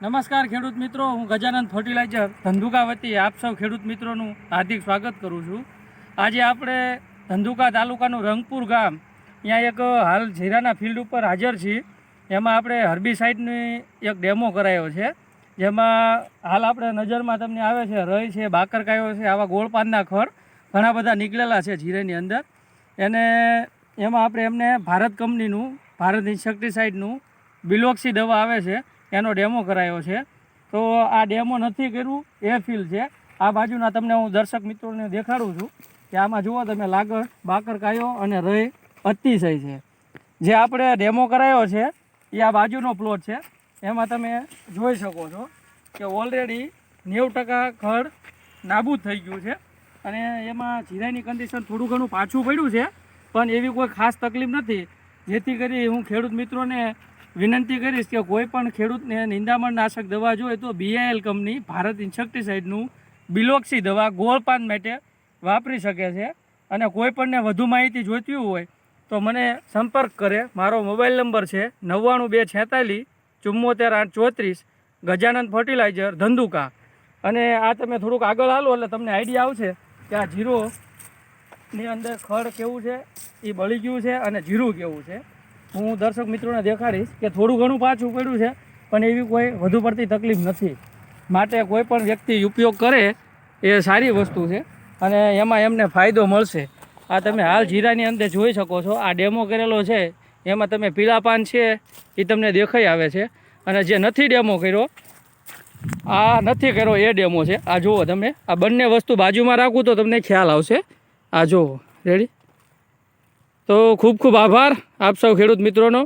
નમસ્કાર ખેડૂત મિત્રો, હું ગજાનંદ ફર્ટિલાઇઝર, ધંધુકા વતી આપ સૌ ખેડૂત મિત્રોનું હાર્દિક સ્વાગત કરું છું. આજે આપણે ધંધુકા તાલુકાનું રંગપુર ગામ, ત્યાં એક હાલ જીરાના ફિલ્ડ ઉપર હાજર છીએ. એમાં આપણે હર્બીસાઇડની એક ડેમો કરાયો છે, જેમાં હાલ આપણે નજરમાં તમને આવે છે, રઈ છે, બાકરકાયો છે, આવા ગોળપાનના ખડ ઘણા બધા નીકળેલા છે જીરેની અંદર. એને એમાં આપણે એમને ભારત કંપનીનું, ભારત ઇન્સેક્ટિસાઇડનું બિલોક્સી દવા આવે છે. એનો ડેમો કરાયો છે. તો આ ડેમો નથી કર્યું, એ ફીલ છે. આ બાજુના તમને હું દર્શક મિત્રોને દેખાડું છું કે આમાં જુઓ તમે લાગડ બાકર કાયો અને રય અતિશય છે. જે આપણે ડેમો કરાયો છે, એ આ બાજુનો પ્લોટ છે. એમાં તમે જોઈ શકો છો કે ઓલરેડી નેવું ટકા ખડ નાબૂદ થઈ ગયું છે અને એમાં જીરાની કન્ડિશન થોડું ઘણું પાછું પડ્યું છે, પણ એવી કોઈ ખાસ તકલીફ નથી. જેથી કરી હું ખેડૂત મિત્રોને વિનંતી કરીશ કે કોઈ પણ ખેડૂતને નિંદામણ નાશક દવા જોઈએ તો બીઆઈએલ કંપની ભારત ઇન્સેક્ટિસાઇડનું બિલોક્સી દવા ગોળપાન માટે વાપરી શકે છે. અને કોઈ પણને વધુ માહિતી જોઈતી હોય તો મને સંપર્ક કરે. મારો મોબાઈલ નંબર છે નવ્વાણું બે છેતાલીસ ચુમ્મોતેર આઠ ચોત્રીસ, ગજાનંદ ફર્ટિલાઇઝર, ધંધુકા. અને આ તમે થોડુંક આગળ હાલો એટલે તમને આઈડિયા આવશે કે આ જીરોની અંદર ખડ કેવું છે એ બળી ગયું છે અને જીરું કેવું છે. હું દર્શક મિત્રોને દેખાડીશ કે થોડું ઘણું પાછું પડ્યું છે, પણ એવી કોઈ વધુ પડતી તકલીફ નથી. માટે કોઈ પણ વ્યક્તિ ઉપયોગ કરે એ સારી વસ્તુ છે અને એમાં એમને ફાયદો મળશે. આ તમે હાલ જીરાની અંદર જોઈ શકો છો, આ ડેમો કરેલો છે, એમાં તમે પીલા પાન છે, એ તમને દેખાઈ આવે છે. અને જે નથી ડેમો કર્યો, આ નથી કર્યો એ ડેમો છે. આ જુઓ તમે, આ બંને વસ્તુ બાજુમાં રાખું તો તમને ખ્યાલ આવશે. આ જુઓ રેડી તો ખૂબ ખૂબ આભાર આપ સૌ ખેડૂત મિત્રોનો.